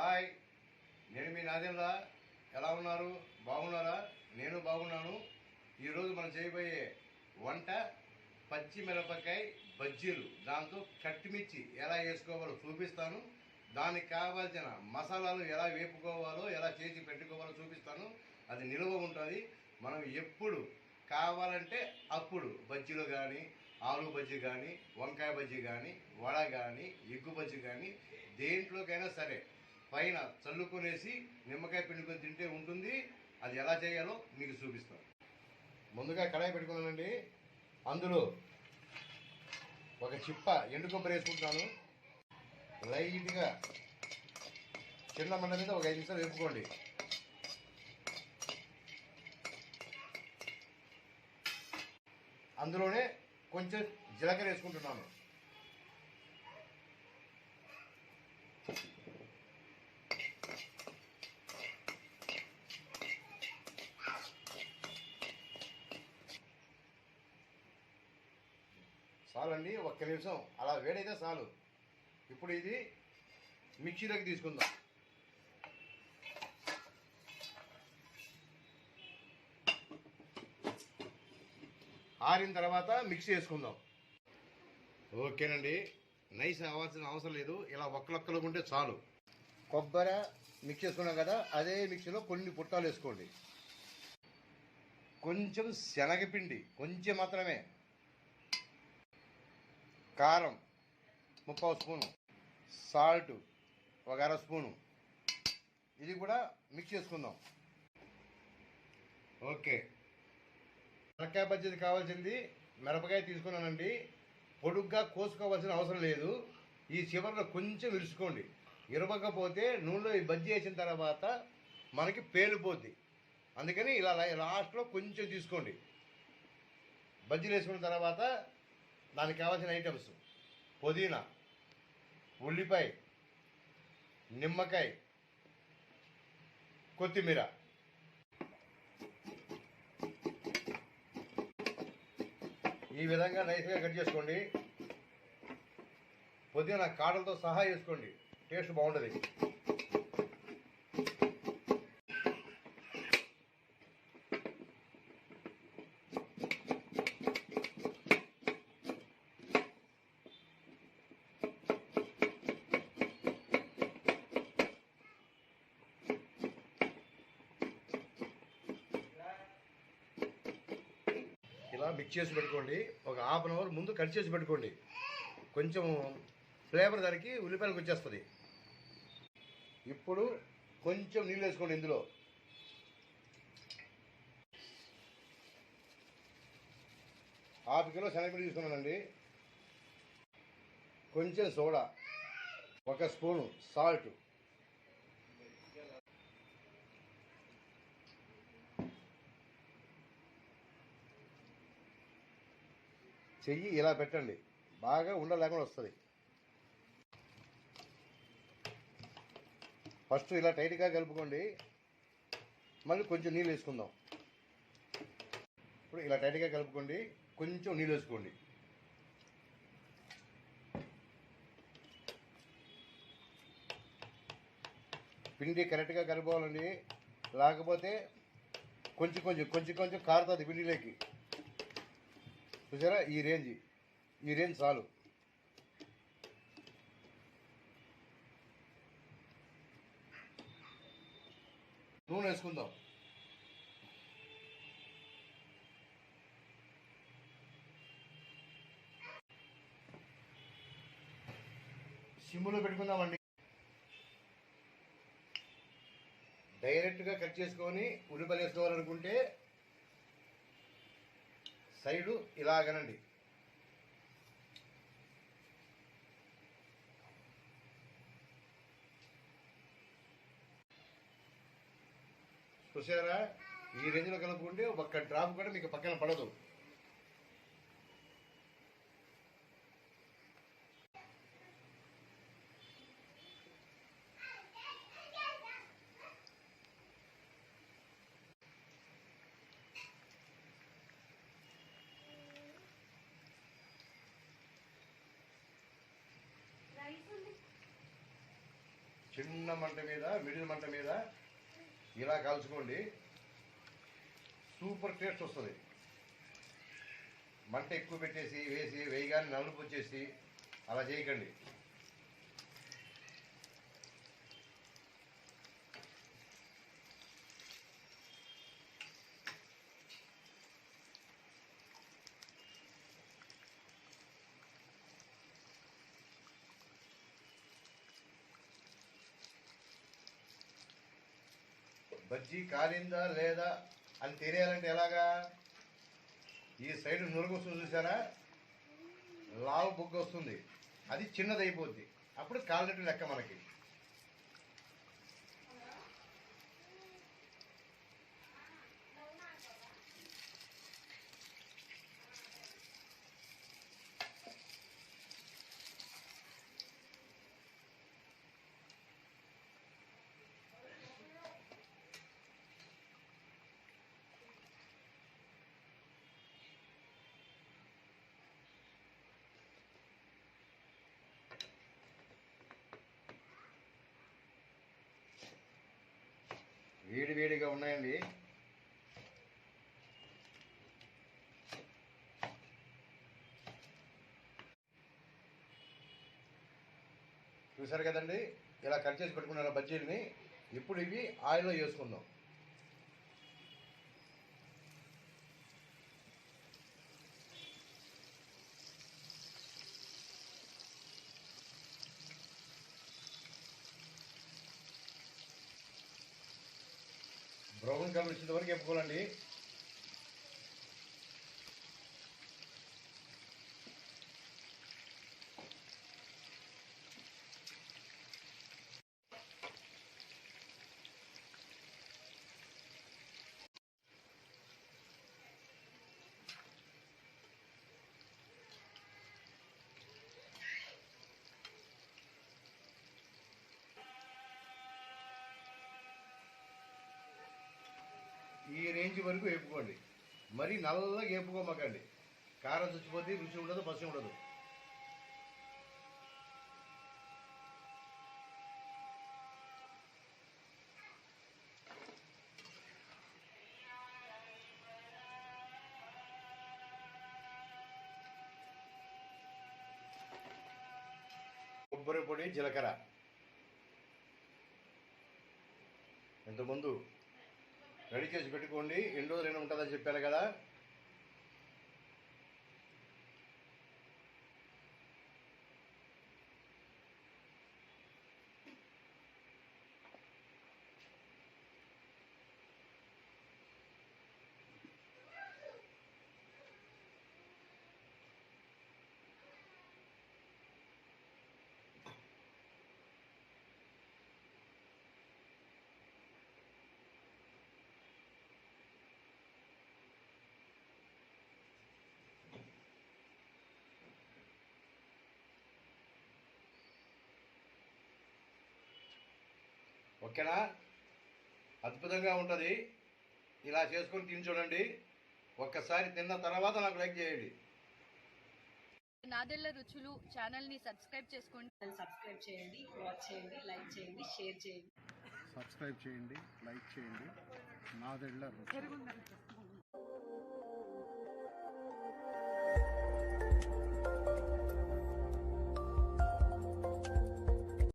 Hi. నేను మీ నాదెల్లా ఎలా ఉన్నారు? బాగున్నారా? నేను బాగున్నాను. ఈరోజు మనం చేయబోయే వంట పచ్చి మిరపకాయ బజ్జీలు. దాంతో కట్టిమిర్చి ఎలా వేసుకోవాలో చూపిస్తాను. దానికి కావాల్సిన మసాలాలు ఎలా వేపుకోవాలో ఎలా చేసి పెట్టుకోవాలో చూపిస్తాను. అది నిల్వ ఉంటుంది. మనం ఎప్పుడు కావాలంటే అప్పుడు బజ్జీలు కానీ ఆలు బజ్జీ కానీ వంకాయ బజ్జీ కానీ వడ కానీ ఎగ్గు బజ్జీ కానీ దేంట్లోకైనా సరే పైన చల్లుకొనేసి నిమ్మకాయ పిండుకొని తింటే ఉంటుంది. అది ఎలా చేయాలో మీకు చూపిస్తాను. ముందుగా కడాయి పెట్టుకున్నానండి. అందులో ఒక చిప్ప ఎండు కొబ్బరి వేసుకుంటాను. లైట్గా చిన్న మండ మీద ఒక ఐదు నిమిషాలు వేపుకోండి. అందులోనే కొంచెం జీలకర్ర వేసుకుంటున్నాను. చాలండి ఒక్క నిమిషం. అలా వేడైతే చాలు. ఇప్పుడు ఇది మిక్సీలోకి తీసుకుందాం. ఆరిన తర్వాత మిక్సీ వేసుకుందాం. ఓకేనండి. నైస్ అవ్వాల్సిన అవసరం లేదు. ఇలా ఒక్కలొక్కలు ఉంటే చాలు. కొబ్బరి మిక్స్ చేసుకున్నాం కదా అదే మిక్సీలో కొన్ని పుట్టాలు వేసుకోండి. కొంచెం శనగపిండి కొంచెం మాత్రమే. కారం ముప్పై స్పూను సాల్ట్ ఒక అర స్పూను. ఇది కూడా మిక్స్ చేసుకుందాం. ఓకే. మిరపకాయ బజ్జీకి కావాల్సింది మిరపకాయ తీసుకున్నానండి. పొడుగ్గా కోసుకోవాల్సిన అవసరం లేదు. ఈ చివరిలో కొంచెం విరుచుకోండి ఇరవకపోతే నూనెలో ఈ బజ్జీ వేసిన తర్వాత మనకి పేలిపోద్ది. అందుకని ఇలా లాస్ట్లో కొంచెం తీసుకోండి. బజ్జీలు వేసుకున్న తర్వాత దానికి కావాల్సిన ఐటమ్స్ పుదీనా ఉల్లిపాయ నిమ్మకాయ కొత్తిమీర. ఈ విధంగా నైస్గా కట్ చేసుకోండి. పుదీనా కాడలతో సహా వేసుకోండి. టేస్ట్ బాగుంటుంది. మిక్స్ చేసి పెట్టుకోండి. ఒక హాఫ్ అన్ అవర్ ముందు కట్ చేసి పెట్టుకోండి. కొంచెం ఫ్లేవర్ దానికి ఉల్లిపాయలకు వచ్చేస్తుంది. ఇప్పుడు కొంచెం నీళ్ళు వేసుకోండి ఇందులో. హాఫ్ కిలో శనగపిండి తీసుకున్నానండి. కొంచెం సోడా ఒక స్పూను సాల్ట్ చెయ్యి ఇలా పెట్టండి. బాగా ఉండలేకుండా వస్తుంది. ఫస్ట్ ఇలా టైట్గా కలుపుకోండి. మళ్ళీ కొంచెం నీళ్ళు వేసుకుందాం. ఇప్పుడు ఇలా టైట్గా కలుపుకోండి. కొంచెం నీళ్ళు వేసుకోండి. పిండి కరెక్ట్గా కలుపుకోవాలండి. లేకపోతే కొంచెం కొంచెం కొంచెం కొంచెం కారుతుంది పిండిలోకి చూసారా? ఈ రేంజ్. ఈ రేంజ్ చాలు. నూనె వేసుకుందాం. సిమ్లో పెట్టుకుందామండి. డైరెక్ట్గా కట్ చేసుకొని ఉల్లిపాయలు వేసుకోవాలనుకుంటే సైడు ఇలాగనండి. చూసారా ఈ రేంజ్లో కలుపుకుంటే ఒక్క డ్రాప్ కూడా మీకు పక్కన పడదు. చిన్న మంట మీద మిడిల్ మంట మీద ఇలా కాల్చుకోండి. సూపర్ టేస్ట్ వస్తుంది. మంట ఎక్కువ పెట్టేసి వేసి వేయగానే నలుపు వచ్చేసి అలా చేయకండి. బజ్జీ కాలిందా లేదా అని తెలియాలంటే ఎలాగా? ఈ సైడ్ నురుగు వస్తుంది చూసారా లావు బుగ్గ వస్తుంది. అది చిన్నదైపోద్ది. అప్పుడు కాలినట్టు లెక్క మనకి. వేడి వేడిగా ఉన్నాయండి. చూసారు కదండి? ఇలా కట్ చేసి పెట్టుకున్న బజ్జీలని ఇప్పుడు ఇవి ఆయిల్లో వేసుకుందాం. బ్రౌన్ కలర్ వచ్చేంత వరకు చెప్పుకోవాలండి ఈ రేంజ్ వరకు వేపుకోండి. మరి నల్లగా వేపుకోమకండి. కారం చచ్చిపోతే రుచి ఉండదు పసి ఉండదు. కొబ్బరి పొడి జీలకర్ర. ఇంతకుముందు రెడీ చేసి పెట్టుకోండి. ఎన్ని రోజులైనా ఉంటుందని చెప్పారు కదా. ఓకేనా అద్భుతంగా ఉంటుంది. ఇలా చేసుకొని తిని చూడండి. ఒక్కసారి తిన్న తర్వాత నాకు లైక్ చేయండి. నాదెళ్ళ రుచులు ఛానల్ని సబ్స్క్రైబ్ చేసుకోండి. సబ్స్క్రైబ్ చేయండి వాచ్ చేయండి లైక్ చేయండి షేర్ చేయండి. సబ్స్క్రైబ్ చేయండి లైక్ చేయండి. నాదెళ్ళ రుచి